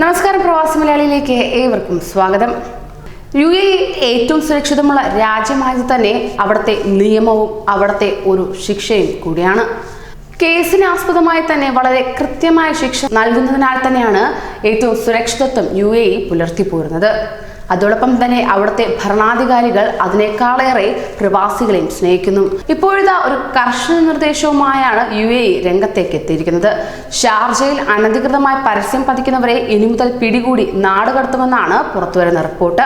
നമസ്കാരം പ്രവാസി മലയാളിയിലേക്ക് ഏവർക്കും സ്വാഗതം. യു എ ഏറ്റവും സുരക്ഷിതമുള്ള രാജ്യമായത് തന്നെ അവിടുത്തെ നിയമവും അവിടുത്തെ ഒരു ശിക്ഷയും കൂടിയാണ്. കേസിന് ആസ്പദമായി തന്നെ വളരെ കൃത്യമായ ശിക്ഷ നൽകുന്നതിനാൽ തന്നെയാണ് ഏറ്റവും സുരക്ഷിതത്വം യു എ പുലർത്തി പോരുന്നത് അതോടൊപ്പം തന്നെ അവിടുത്തെ ഭരണാധികാരികൾ അതിനേക്കാളേറെ പ്രവാസികളെയും സ്നേഹിക്കുന്നു. ഇപ്പോഴത്തെ ഒരു കർശന നിർദ്ദേശവുമായാണ് യു എ രംഗത്തേക്ക് എത്തിയിരിക്കുന്നത്. ഷാർജയിൽ അനധികൃതമായി പരസ്യം പതിക്കുന്നവരെ ഇനി മുതൽ പിടികൂടി നാട് കടത്തുമെന്നാണ് പുറത്തുവരുന്ന റിപ്പോർട്ട്.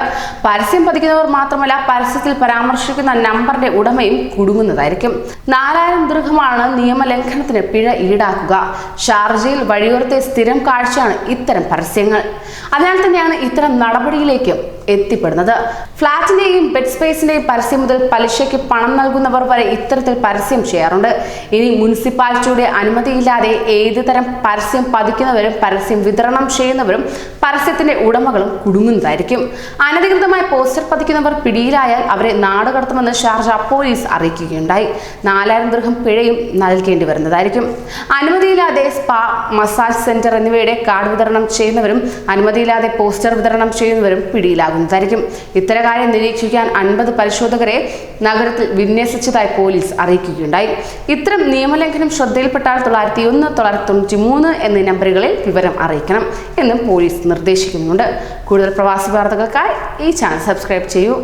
പരസ്യം പതിക്കുന്നവർ മാത്രമല്ല പരസ്യത്തിൽ പരാമർശിക്കുന്ന നമ്പറിന്റെ ഉടമയും കുടുങ്ങുന്നതായിരിക്കും. നാലായിരം ദൃഹമാണ് നിയമലംഘനത്തിന് പിഴ ഈടാക്കുക. ഷാർജയിൽ വഴിയോരത്തെ സ്ഥിരം കാഴ്ചയാണ് ഇത്തരം പരസ്യങ്ങൾ. അതിനാൽ തന്നെയാണ് ഇത്തരം നടപടിയിലേക്ക് എത്തിപ്പെടുന്നത്. ഫ്ളാറ്റിന്റെയും ബെഡ് സ്പേസിന്റെയും പരസ്യം മുതൽ പലിശയ്ക്ക് പണം നൽകുന്നവർ വരെ ഇത്തരത്തിൽ പരസ്യം ചെയ്യാറുണ്ട്. ഇനി മുനിസിപ്പാലിറ്റിയുടെ അനുമതിയില്ലാതെ ഏത് തരം പരസ്യം പതിക്കുന്നവരും പരസ്യം വിതരണം ചെയ്യുന്നവരും പരസ്യത്തിന്റെ ഉടമകളും കുടുങ്ങുന്നതായിരിക്കും. അനധികൃതമായി പോസ്റ്റർ പതിക്കുന്നവർ പിടിയിലായാൽ അവരെ നാട് കടത്തുമെന്ന് ഷാർജ പോലീസ് അറിയിക്കുകയുണ്ടായി. നാലായിരം ദൃഹം പിഴയും നൽകേണ്ടി വരുന്നതായിരിക്കും. അനുമതിയില്ലാതെ സ്പാ മസാജ് സെന്റർ എന്നിവയുടെ കാർഡ് വിതരണം ചെയ്യുന്നവരും അനുമതിയില്ലാതെ പോസ്റ്റർ വിതരണം ചെയ്യുന്നവരും പിടിയിലാകുന്നതായിരിക്കും ഇത്തരം കാര്യം നിരീക്ഷിക്കാൻ അൻപത് പരിശോധകരെ നഗരത്തിൽ വിന്യസിച്ചതായി പോലീസ് അറിയിക്കുകയുണ്ടായി. ഇത്തരം നിയമലംഘനം ശ്രദ്ധയിൽപ്പെട്ടാൽ തൊള്ളായിരത്തി ഒന്ന് തൊള്ളായിരത്തി തൊണ്ണൂറ്റി മൂന്ന് എന്നീ നമ്പറുകളിൽ വിവരം അറിയിക്കണം എന്നും പോലീസ് നിർദ്ദേശിക്കുന്നുണ്ട്. കൂടുതൽ പ്രവാസി വാർത്തകൾക്കായി ഈ ചാനൽ സബ്സ്ക്രൈബ് ചെയ്യൂ.